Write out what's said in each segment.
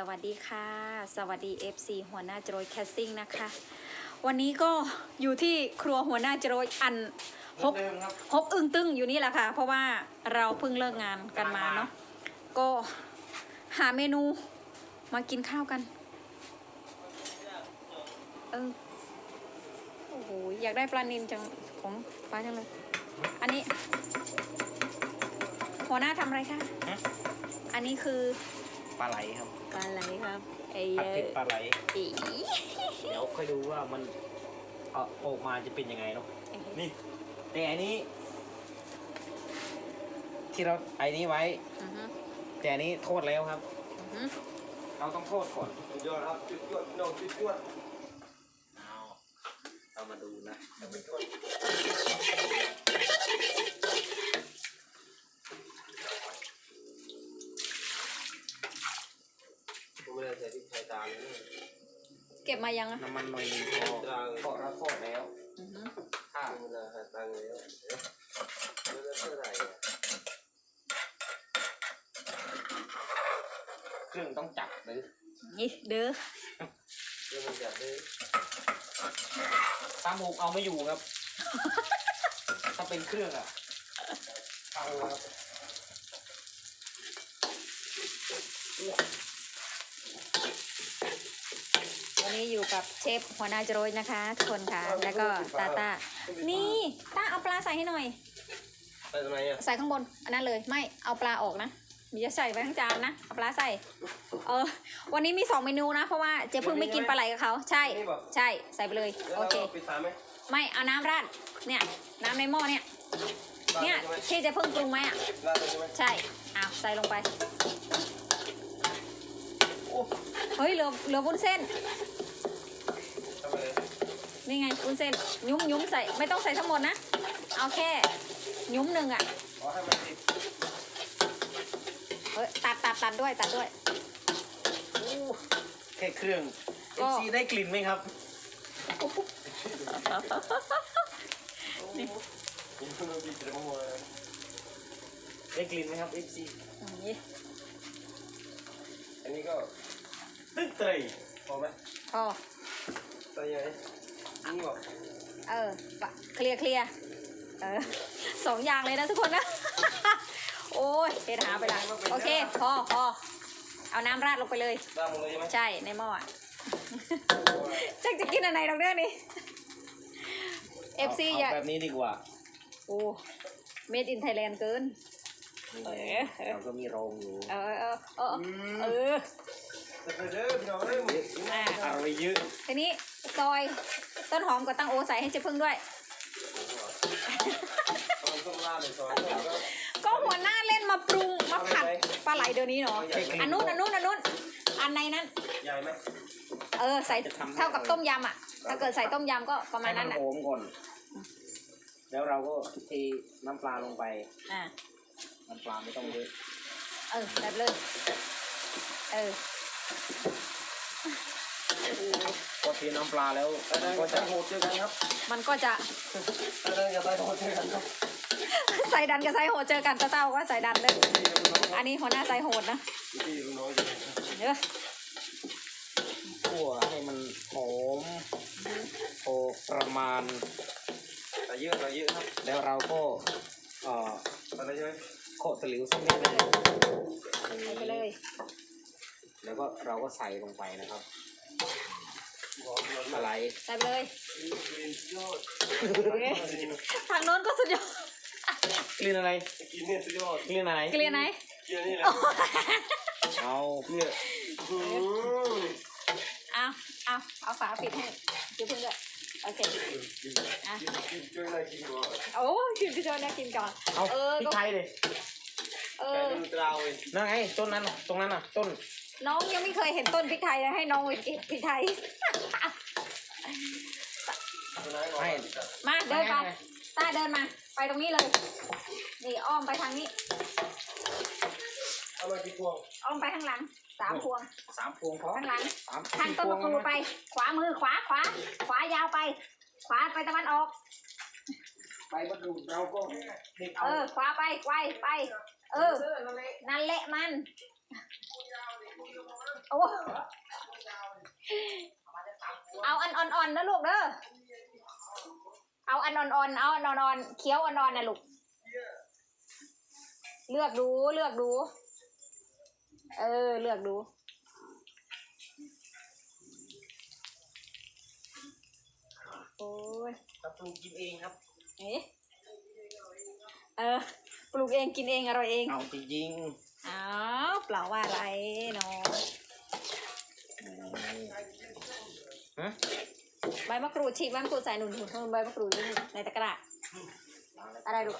สวัสดีค่ะ สวัสดี FC หัวหน้าโจรยแคสซิ่งนะคะ วันนี้ก็อยู่ที่ครัวหัวหน้าโจรยอันฮกเดิมครับฮกอึ้งตึ้งอยู่นี่แหละค่ะ เพราะว่าเราเพิ่งเลิกงานกันมาเนาะก็หาเมนูมากินข้าวกันเออโอ้โหอยากได้ปลานิลจังของป้าจังเลย อันนี้ หัวหน้าทำอะไรคะฮะอันนี้คือ ปลาไหลครับปลาไหลครับไอ้ผัดเผ็ดปลาไหล อีเดี๋ยวค่อยดูว่ามันเอาออกมาจะเป็นยังไงเนาะ นี่ แต่อันนี้ ที่เราไอ้นี้ไว้ อือฮึแต่อันนี้โทษแล้วครับ อือฮึเราต้องโทษก่อน สุดยอดครับจุดจวดน้องจุดจวดเอาเรามาดูนะ จุดจวดผมไม่ได้ ใส่พริกไทยตามเลยเก็บมายังอะน้ำมันหน่อยหนึงพอเพราะเราโทษแล้วอือฮึถ้าไม่ได้หาตังค์แล้วไม่ได้เท่าไหร่อะเครื่องต้องจับหรือนี่เด้อเรื่องมันจัดได้ตามผมเอาไม่อยู่ครับ ถ้าเป็นเครื่องอะเอาครับ วันนี้ อยู่กับเชฟหัวหน้าโจรยนะคะทุกคนค่ะ แล้วก็ตาตานี่ตาเอาปลาใส่ให้หน่อยไปทำไมอะใส่ข้างบน อันนั้นเลย ไม่ เอาปลาออกนะ มีจะใส่ไว้ทั้งจานนะ เอาปลาใส่ เออ วันนี้มีสองเมนูนะ เพราะว่าเจ๊เพิ่งไม่กินปลาไหลกับเขา ใช่ ใช่ ใส่ไปเลยแล้วโอเราเค ปิดฝาไหมไม่ เอาน้ำราด เนี่ย น้ำในหม้อเนี่ยราดเนี่ยใช่ไหมที่เจ๊เพิ่งปรุงไหมอะราดเลยใช่ไหมใช่อ้าวใส่ลงไปโอ้เฮ้ยเหลือเหลือวุ้นเส้นทำไมเลย นี่ไงวุ้นเส้นยุ้มยุ้มใส่ไม่ต้องใส่ทั้งหมดนะ เอาแค่ยุ้มหนึ่งอะขอให้มันติดเฮ้ยตัดตัดตัดด้วยตัดด้วย อู้แค่เครื่องก็เอซีได้กลิ่นไหมครับนี่ผมเพิ่งมาบิดเลยโมโหเลยได้กลิ่นไหมครับเอซีนี่อันนี้ก็ตึ๊กเตยพอไหมพอใส่ยังไง นี่บอกเออปะเคลียร์เคลียร์เออสองอย่างเลยนะทุกคนนะ โอ้ยเทหาไปละโอเคพอพอเอาน้ำราดลงไปเลยได้หมดเลยใช่ไหมใช่ในหม้ออะจักจะกินอะไรดอกเรื่องนี้ FC อย่าเแบบนี้ดีกว่าโอ้ made in Thailand เกินนี่เอไงอเออ เราก็มีโรงอยู่เออเออเออเออแต่ไปเด้อพี่น้องเอ้ยหมดอ่าอร่อยเยอะ ทีนี้ซอย ต้นหอมกับตั้งโอใส่ให้เจ๊พึ่งด้วยต้องต้องราดเลยซอยแล้วก็ก็หัวหน้าเล่นมาปรุงมาผัดปลาไหลเดี๋ยวนี้เนาะเอาใหญ่ไหมอันนู้นอันนู้นอันนู้นอันในนั้น ใหญ่ไหมเออใส่เท่ากับต้มยำอะ ถ้าเกิดใส่ต้มยำก็ประมาให้ณมันั้นนอะโหมก่อน แล้วเราก็เทน้ำปลาลงไป อ่า น้ำปลาไม่ต้องเยอะ เออแบบเลย เออ พอเทน้ำปลาแล้วตาแดงก็กับจะไส้โหดเจอกันครับมันก็จะตาแดงกับไส้โหดเจอกันครับใส่ดันกับใส่โหดเจอกันตาเต้าว่าใส่ดันเลย อันนี้หัวหน้าใส่โหดนะพี่ลูกน้องอยู่เด้อคั่วให้มันหอมพอประมาณใส่เยอะใส่เยอะครับแล้วเราก็เอ่ออะไรใช่ไหมโคตรหลิวสักนิดนึงใส่ไปเลย แล้วก็เราก็ใส่ลงไปนะครับบ อกหมดอะไรใส่ไปเลยกินยอดโอเคทางโน้นก็สุดยอดกลิ่นอะไรกินเนี่ยสุดยอดกลิ่นอะไรเกลียร์ไหนกินนี่แหละเอาเนี่ยอืมเอาเอาเอาฝาปิดให้เดี๋ยวเพิ่งด้วยโอเคอะกินกินช่วยหน่อยกินก่อนโอ้กินพี่โจนนะกินก่อน เอาเออพริก็กไทยเลยเอแต่อ ดูตราวเองนั่นไงต้นนั้นน่ะตรงนั้นน่ะต้น น้องยังไม่เคยเห็นต้นพริกไทยเลยให้น้องไปกินพริกไทยให้มาเดินไปต้าเดินมา ไปตรงนี้เลย นี่อ้อมไปทางนี้ เอามากี่พวงอ้อมไปข้างหลัง สามพวง สามพวงพอข้างหลัง สามทางต้นมะกรูดไป ขวามือขวาขวา ขวายาวไป ขวาไปตะวันออก ไปมะกรูดเราก็เด็ดเอา เออ ขวาไปไวไป เออ นั่นแหละมัน โอ้เอาอันอ่อนๆนะลูกเด้อ เอาอันอ่อนๆ เอาอันอ่อนๆ เคี้ยวอ่อนๆนะลูก เลือกดู เลือกดู เออ เลือกดู โอ้ยครับปรุงกินเองครับ เอ๊ะเออ ปลูกเองกินเองอร่อยเองเอาจริงอ้าวเปล่าว่าอะไรเนาะๆฮะใบมะกรูดฉีกใบมะกรูดใส่หนุนหนุนหนุนใบมะกรูดอยู่ในตะกร้าอะไรลูก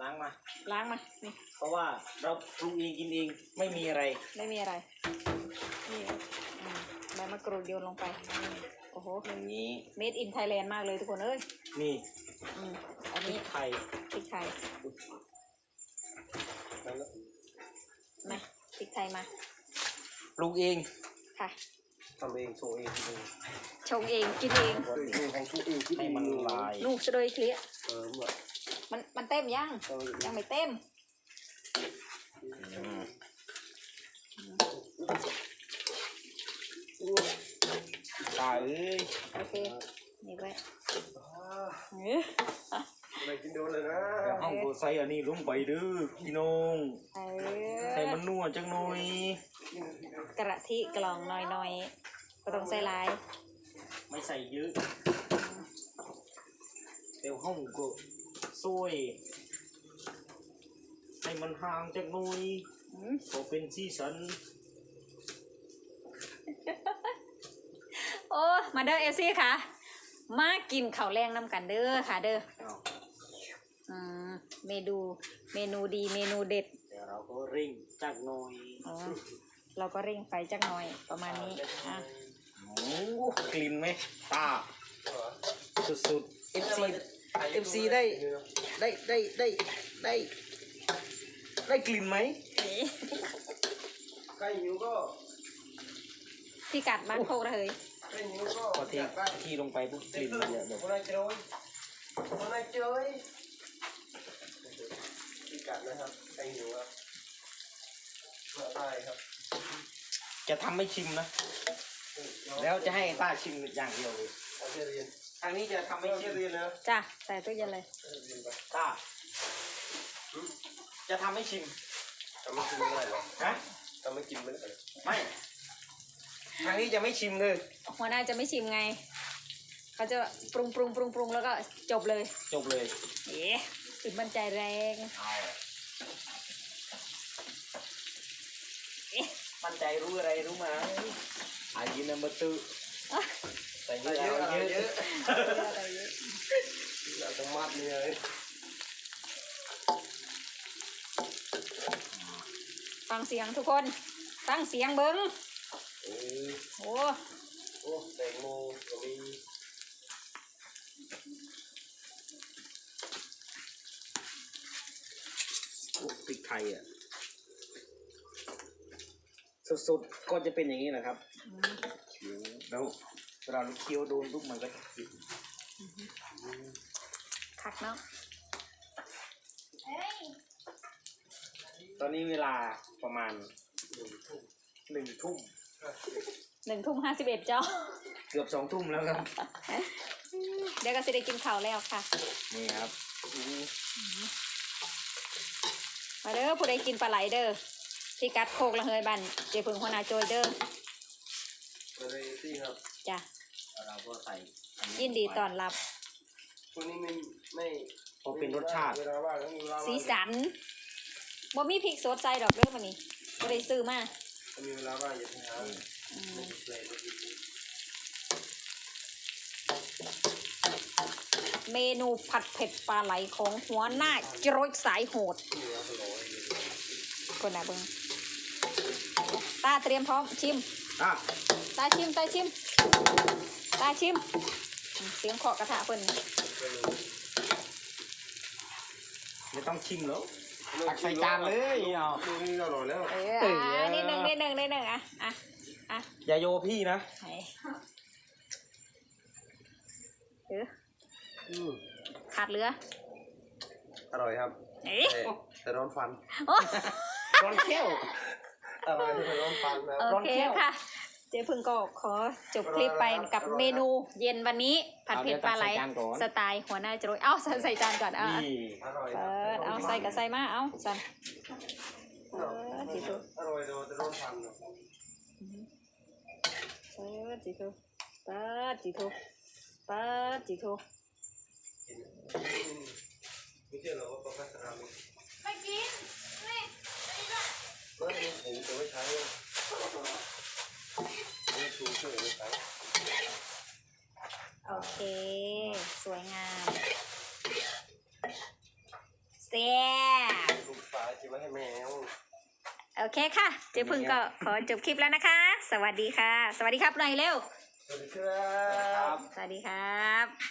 ล้างมา ล้างมานี่เพราะว่าเราปรุงเองกินเองไม่มีอะไร ไม่มีอะไรนี่อืมใบมะกรูดโยนลงไปโอ้โห อย่างนี้ made in Thailand มากเลยทุกคนเอ้ยนี่อืม อันพรินี้กไทยพริกไทยมาพริกไทยมาปรุงเองค่ะทำเองโชว์เองกินเองชงเองกินเองตัวเองของตัวเองคิดให้เองมันละลายลูกจะโดยเคลียร์เออเมื่อมันมันเต็มยังเออยังไม่เต็มอืมตาเอ้ยโอเคนี่ไว้อ่าเอ้ย ไม่กินโดนเลยนะเดี๋ยวห้องกูใส่อันนี้ลงไปเด้อพี่น้องเอใส่อมันนัวจังหน่อยกระทิกล่องหน่อยๆก็ต้องใส่ลายไม่ใส่เยอะเดี๋ยวห้องกูซวยให้มันห่างจังหน่อยอืมพอเป็นซีซันโอ้มาเด้อเอฟซีค่ะ มากินข้าวแรงน้ำกันเด้อค่ะเด้อเอาอืม เมนูเมนูดีเมนูเด็ด เดี๋ยวเราก็เร่งจักหน่อยอ๋อ เราก็เร่งไฟจักหน่อยประมาณนี้อะ โอ้กลิ่นไหมตาสุดๆ FC FC ได้ได้ได้ได้ได้ ได้กลิ่นไหมนี่ใกล้หิวก็พี่กัดบ้านโคกระเฮยใกล้หิวก็พอเทอยากได้ที่ลงไปปุ๊บกลิ่นมันจะแบบ คนไหนเจอคนไหนเจอพี่ กัดนะครับใกล้หิวครับมาได้ครับจะทำไม่ชิมนะ แล้วจะให้ต้าชิมอย่างเดียวเลยเอาเรียนเรียนทางนี้จะทำไม่เอาชิเรียมนเรียนนะจ้ะใส่ตู้เย็นเลยเรียนไปต้าจะทำให้ชิมทำไม่กินไม่ได้หรอฮะทำไม่กินไม่ได้ไม่ ทางนี้จะไม่ชิมเลยหัวหน้าจะไม่ชิมไง เขาจะปรุงปรุงปรุงปรุงแล้วก็จบเลยจบเลย เอ๊ะจุดบันใจแรงเอาเอ๊ะมั่นใจรู้อะไรรู้ไหมอายินัมเบอร์ตูใส่เยเยอะอะเอาเยเยอะอะอะไรเยอะอยากจะมัดเนี่ยเลยฟังเสียงทุกคนฟังเสียงเบิ้งเออโอ้โอ้แตงโมก็มี โอ้พริก ไทยอะสุดๆก็จะเป็นอย่างนี้นะครับอืมเคี้ยวแล้วเวลาเราเคี้ยวโดนปุ๊บมันก็จะติดคักเนาะตอนนี้เวลาประมาณหนึ่งทุ่มหนึ่งทุ่มห้าสิบเอ็ดเจ้า เกือบสองทุ่มแล้วครับ เดี๋ยวก็จะได้กินข้าวแล้วค่ะ นี่ครับอู้ มาเด้อผู้ใดกินปลาไหลเด้อพี่กัดโคกละเฮยบันเจพึงหัวหนาโจยเด้อมาเลยที่ครับจ้ะแล้วเราก็ใส่อัยินดีต้อนรับ คนนี้ไม่ไม่พอเป็นรสชาติ เวลาว่างก็มีเวลาว่างสีสันบ่มีพริกสดใส่ดอกเด้อมันนี้บ่ได้ซื้อมาถ้ามีเวลาว่างอย่าไปหาอืมเพลงมากิน เมนูผัดเผ็ดปลาไหลของหัวหน้าจรดสายโหดที่ร้านตลอดคนน่ะเบิ่งตาเตรียมพร้อมชิม อะตาชิมตาชิมตาชิมอืมเสียงเคาะกระทะเพิ่นไม่ต้องชิมแล้วตักใส่จานเลยเอาลูกนี่ก็อร่อยแล้วเอออะนิดหนึ่งนิดหนึ่งนิดหนึ่งอะอะอะอย่าโยพี่นะ ไหนเอออืม ขาดเหลือ อร่อยครับเอ๊ะแต่แต่ร้อนฟันโอ้ร้อนเขี้ยวอร่อยที่เป็นร่มปันนะโอเคค่ะ เจ๊พึ่งก็ขอจบคลิปไปกับเมนูเย็นวันนี้ ผัดเผ็ดปลาไหลเอาเดี๋ยวตักใส่จานก่อน สไตล์หัวหน้าจรวยเอ้าใส่ใส่จานก่อนอะนี่อร่อยเปิดเอาใส่กับใส่มาเอาสันเปิดจิตุอร่อยโดนร่มปันเปิดจิตุเปิดจิตุเปิดจิตุ ไม่ใช่เหรอว่าประพัสรามีไม่กินไม่เมื่อมีถุงจะไม่ใช้มีถุงช่วยไม่ใช้โอเค สวยงามแซ่บลูกปลาที่ไว้ให้แมว โอเคค่ะ เจ๊พึ่งก็ขอจบคลิปแล้วนะคะ สวัสดีค่ะ สวัสดีครับหน่อยเร็ว สวัสดีครับ สวัสดีครับ